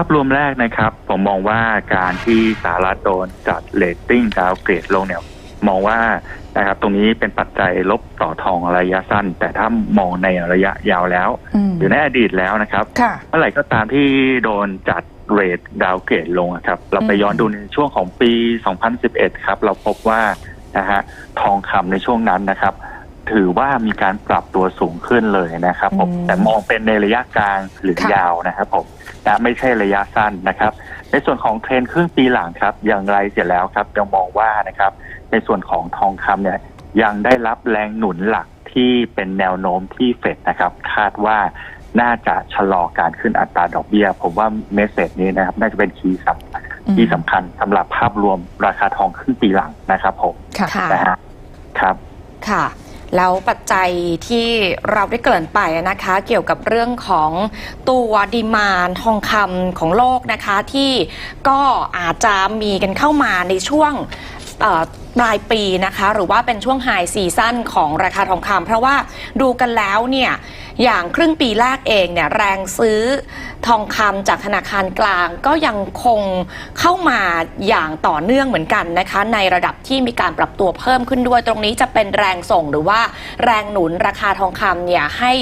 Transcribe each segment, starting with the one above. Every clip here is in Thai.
าพรวมแรกนะครับ ผมมองว่าการที่สหรัฐโดนจัดเลตติ้งดาวเกรดลงเนี่ยมองว่านะครับตรงนี้เป็นปัจจัยลบต่อทองระยะสั้น แต่ถ้ามองในระยะยาวแล้วอืมหรือในอดีตแล้วนะครับค่ะเมื่อไหร่ก็ตามที่โดนจัดเรทดาวเกรดลงอะครับ เราไปอืมย้อนดูในช่วงของปี 2011 ครับ เราพบว่านะฮะทองคำในช่วงนั้นนะครับ ถือว่ามีการปรับตัวสูงขึ้นเลยนะครับผมอืมแต่มองเป็นในระยะกลางหรือค่ะยาวนะครับผมนะไม่ใช่ระยะสั้นนะครับ ในส่วนของเทรนด์ครึ่งปีหลังครับ อย่างไรเสียแล้วครับยังมองว่านะครับ ในส่วนของทองคำเนี่ยยังได้รับแรงหนุนหลักที่เป็นแนวโน้มที่เฟดนะครับ คาดว่าน่าจะชะลอการขึ้นอัตราดอกเบี้ย ผมว่าเมสเซจนี้นะครับ น่าจะเป็นคีย์สำที่สำคัญสำหรับภาพรวมราคาทองครึ่งปีหลังนะครับผมค่ะค่ะนะฮะครับ ค่ะ แล้วปัจจัยที่เราได้เกริ่นไปนะคะ เกี่ยวกับเรื่องของตัวดีมานทองคำของโลกนะคะ ที่ก็อาจจะมีกันเข้ามาในช่วง ปลายปีนะคะ หรือว่าเป็นช่วงไฮซีซั่นของราคาทองคำเพราะว่าดูกันแล้วเนี่ยอย่างครึ่งปีแรกเองเนี่ยแรงซื้อทองคำจากธนาคารกลางก็ยังคงเข้ามาอย่างต่อเนื่องเหมือนกันนะคะ ในระดับที่มีการปรับตัวเพิ่มขึ้นด้วยตรงนี้จะเป็นแรงส่งหรือว่าแรงหนุนราคาทองคำเนี่ยให้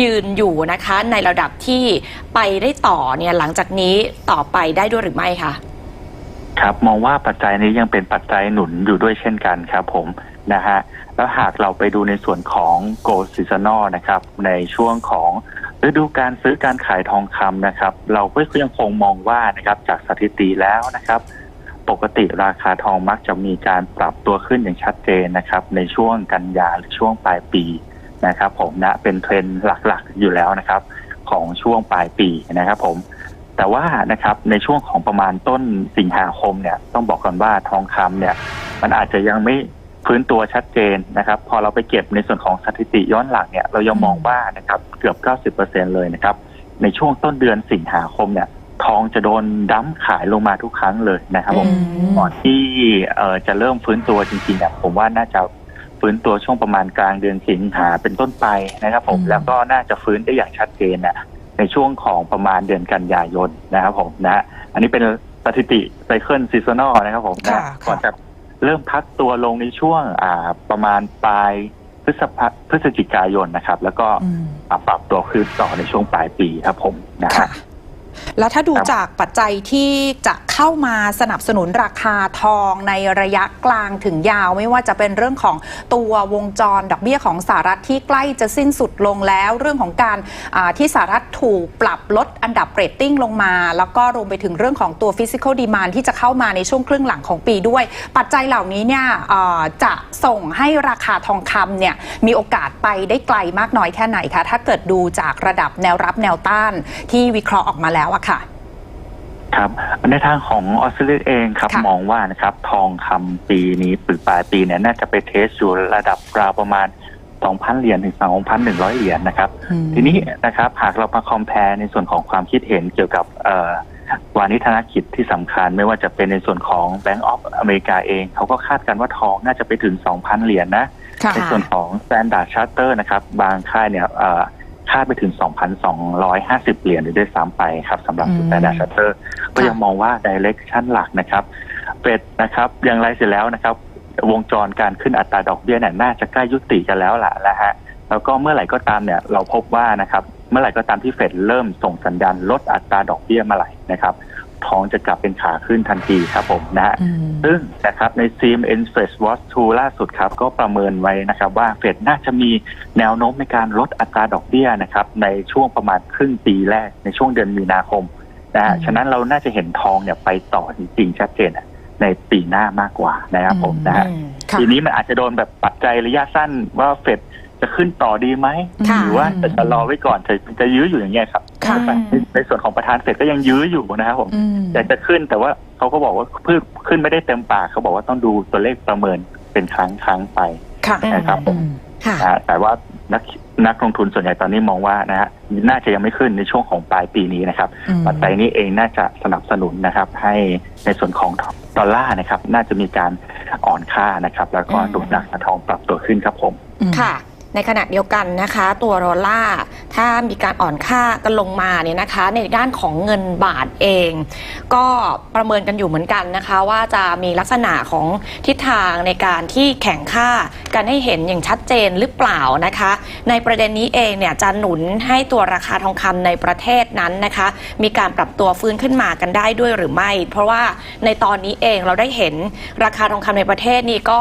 ยืนอยู่นะคะ ในระดับที่ไปได้ต่อเนี่ยหลังจากนี้ต่อไปได้ด้วยหรือไม่คะ ครับมองว่าปัจจัยนี้ยังเป็นปัจจัยหนุนอยู่ด้วยเช่นกันครับผมนะฮะแล้วหากเราไปดูในส่วนของโกลซิซานอนะครับในช่วงของฤดูการซื้อการขายทองคำนะครับ เราก็ยังคงมองว่านะครับจากสถิติแล้วนะครับ ปกติราคาทองมักจะมีการปรับตัวขึ้นอย่างชัดเจนนะครับ ในช่วงกันยาหรือช่วงปลายปีนะครับ ผมนะเป็นเทรนด์หลักๆอยู่แล้วนะครับ ของช่วงปลายปีนะครับ ผม แต่ว่านะครับในช่วงของประมาณต้นสิงหาคมเนี่ยต้องบอกก่อนว่าทองคำเนี่ย มันอาจจะยังไม่ฟื้นตัวชัดเจนนะครับ พอเราไปเก็บในส่วนของสถิติย้อนหลังเนี่ยเรายังมองว่านะครับเกือบ 90%เลยนะครับ ในช่วงต้นเดือนสิงหาคมเนี่ยทองจะโดนดั้มขายลงมาทุกครั้งเลยนะครับผมอืมก่อนที่เอ่อจะเริ่มฟื้นตัวจริงๆเนี่ยผมว่าน่าจะฟื้นตัวช่วงประมาณกลางเดือนสิงหาเป็นต้นไปนะครับ ผมอืมแล้วก็น่าจะฟื้นได้อย่างชัดเจนน่ะ ในช่วงของประมาณเดือนกันยายนนะครับผมนะ อันนี้เป็นสถิติไซเคิลซีซันอลนะครับผมนะค่ะก่อนจะเริ่มพักตัวลงในช่วงอ่าประมาณปลายพฤษภาพฤศจิกายนนะครับ แล้วก็อืมอ่าปรับตัวขึ้นต่อในช่วงปลายปีครับผมนะค่ะฮะ แล้วถ้าดูจากปัจจัยที่จะเข้ามาสนับสนุนราคาทองในระยะกลางถึงยาว ไม่ว่าจะเป็นเรื่องของตัววงจรดอกเบี้ยของสหรัฐที่ใกล้จะสิ้นสุดลงแล้ว เรื่องของการที่สหรัฐถูกปรับลดอันดับเรตติ้งลงมา แล้วก็รวมไปถึงเรื่องของตัวฟิสิก a l ดีมานที่จะเข้ามาในช่วงครึ่งหลังของปีด้วย ปัจจัยเหล่านี้เนี่ยจะส่งให้ราคาทองคำเนี่ยมีโอกาสไปได้ไกลมากน้อยแค่ไหนคะถ้าเกิดดูจากระดับแนวรับแนวต้านที่วิเคราะห์ออกมาแล้วอะค่ะครับในทางของออสเตรเลียเองครับค่ะมองว่านะครับ ทองคำปีนี้ปรือปลายปีเนี่ยน่าจะไปเทสอยู่ระดับราวประมาณ2,000 เหรียญถึง 2,100 เหรียญนะครับอืมทีนี้นะครับหากเรามาคอมเพลในส่วนของความคิดเห็นเกี่ยวกับเอ่อวานิธนกิจที่สำคัญไม่ว่าจะเป็นในส่วนของ Bank of อเมริกาเอง เขาก็คาดกันว่าทองน่าจะไปถึง 2,000 เหรียญนะค่ะในส่วนของ Standard Charter นะครับ บางค่ายเนี่ยเอ่อ คาดไปถึง 2,250 เหรียญเลยด้วยซ้ำไปครับสำหรับอืม Standard Charter ก็ยังมองว่า Direction หลักนะครับเฟดนะครับอย่างไรเสร็จแล้วนะครับ วงจรการขึ้นอัตราดอกเบี้ยเนี่ยน่าจะใกล้ยุติกันแล้วล่ะนะฮะแล้วก็เมื่อไหร่ก็ตามเนี่ยเราพบว่านะครับเมื่อไหร่ก็ตามที่เฟดเริ่มส่งสัญญาณลดอัตราดอกเบี้ยเมื่อไหร่นะครับ ทองจะกลับเป็นขาขึ้นทันทีครับผมนะฮะอืมซึ่งนะครับใน CMN Fed Watch 2ล่าสุดครับก็ประเมินไว้นะครับว่าเฟดน่าจะมีแนวโน้มในการลดอัตราดอกเบี้ยนะครับในช่วงประมาณครึ่งปีแรกในช่วงเดือนมีนาคมนะฮะอืมฉะนั้นเราน่าจะเห็นทองเนี่ยไปต่อจริงๆชัดเจนในปีหน้ามากกว่านะครับผมนะฮะอืมค่ะทีนี้มันอาจจะโดนแบบปัจจัยระยะสั้นว่าเฟดจะขึ้นต่อดีไหมค่ะหรือว่าจะชะลอไว้ก่อนจะจะยื้ออยู่อย่างเงี้ยครับค่ะ ในในส่วนของประธานเฟดก็ยังยื้ออยู่นะครับผมอืมอยากจะขึ้นแต่ว่าเขาก็บอกว่าเพิ่งขึ้นไม่ได้เต็มปากเขาบอกว่าต้องดูตัวเลขประเมินเป็นครั้งครั้งไปค่ะนะครับผอืมมค่ะนะฮะแต่ว่านักนักลงทุนส่วนใหญ่ตอนนี้มองว่านะฮะน่าจะยังไม่ขึ้นในช่วงของปลายปีนี้นะครับอืมปัจจัยนี้เองน่าจะสนับสนุนนะครับ ให้ในส่วนของดอลลาร์นะครับ น่าจะมีการอ่อนค่านะครับ แล้วก็อืมดูดราคาทองปรับตัวขึ้นครับผมอืมค่ะ ในขณะเดียวกันนะคะ ตัวดอลลาร์ถ้ามีการอ่อนค่ากันลงมาเนี่ยนะคะ ในด้านของเงินบาทเอง ก็ประเมินกันอยู่เหมือนกันนะคะ ว่าจะมีลักษณะของทิศทางในการที่แข่งค่ากันให้เห็นอย่างชัดเจนหรือเปล่านะคะ ในประเด็นนี้เองเนี่ยจะหนุนให้ตัวราคาทองคำในประเทศนั้นนะคะ มีการปรับตัวฟื้นขึ้นมากันได้ด้วยหรือไม่ เพราะว่าในตอนนี้เองเราได้เห็นราคาทองคำในประเทศนี่ก็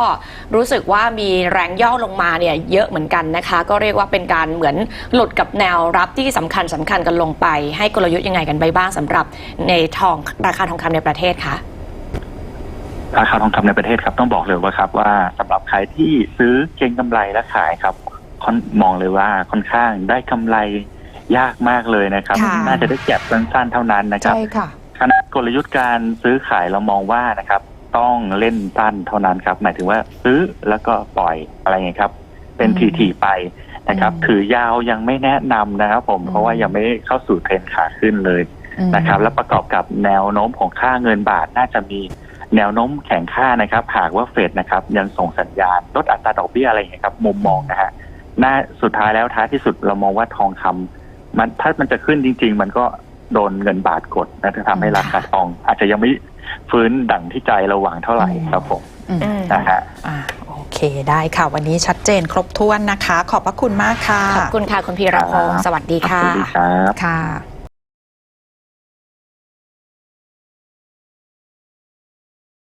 รู้สึกว่ามีแรงย่อลงมาเนี่ยเยอะเหมือนกันนะคะ ก็เรียกว่าเป็นการเหมือนหลุดกับแนวรับที่สำคัญสำคัญกันลงไป ให้กลยุทธ์ยังไงกันไปบ้างสำหรับในทองราคาทองคำในประเทศคะราคาทองคำในประเทศครับต้องบอกเลยว่าครับว่าสำหรับใครที่ซื้อเก็งกำไรและขายครับค่อนมองเลยว่าค่อนข้างได้กำไรยากมากเลยนะครับค่ะน่าจะได้แก็บสั้นๆเท่านั้นนะครับใช่ค่ะขณะกลยุทธ์การซื้อขายเรามองว่านะครับ ต้องเล่นสั้นเท่านั้นครับ หมายถึงว่าซื้อแล้วก็ปล่อยอะไรเงี้ยครับ เป็นอืมทีๆไปนะครับอืมถือยาวยังไม่แนะนำนะครับผมอืมเพราะว่ายังไม่เข้าสู่เทรนด์ขาขึ้นเลยอืมนะครับ และประกอบกับแนวโน้มของค่าเงินบาทน่าจะมีแนวโน้มแข็งค่านะครับ หากว่าเฟดนะครับ ยังส่งสัญญาณลดอัตราดอกเบี้ยอะไรอย่างเงี้ยครับ มุมมองนะฮะน่าสุดท้ายแล้วท้ายที่สุดเรามองว่าทองคำมันถ้ามันจะขึ้นจริง ๆ มันก็โดนเงินบาทกดนะจะทำให้ราคาทอง อาจจะยังไม่ฟื้นดั่งที่ใจเราหวังเท่าไหร่ครับผมอืมอืมนะฮะอ่าโอ เคได้ค่ะ วันนี้ชัดเจนครบถ้วนนะคะ ขอบพระคุณมากค่ะ ขอบคุณค่ะ คุณพีรพงศ์สวัสดีขอบค่ะคุณดีครับค่ะ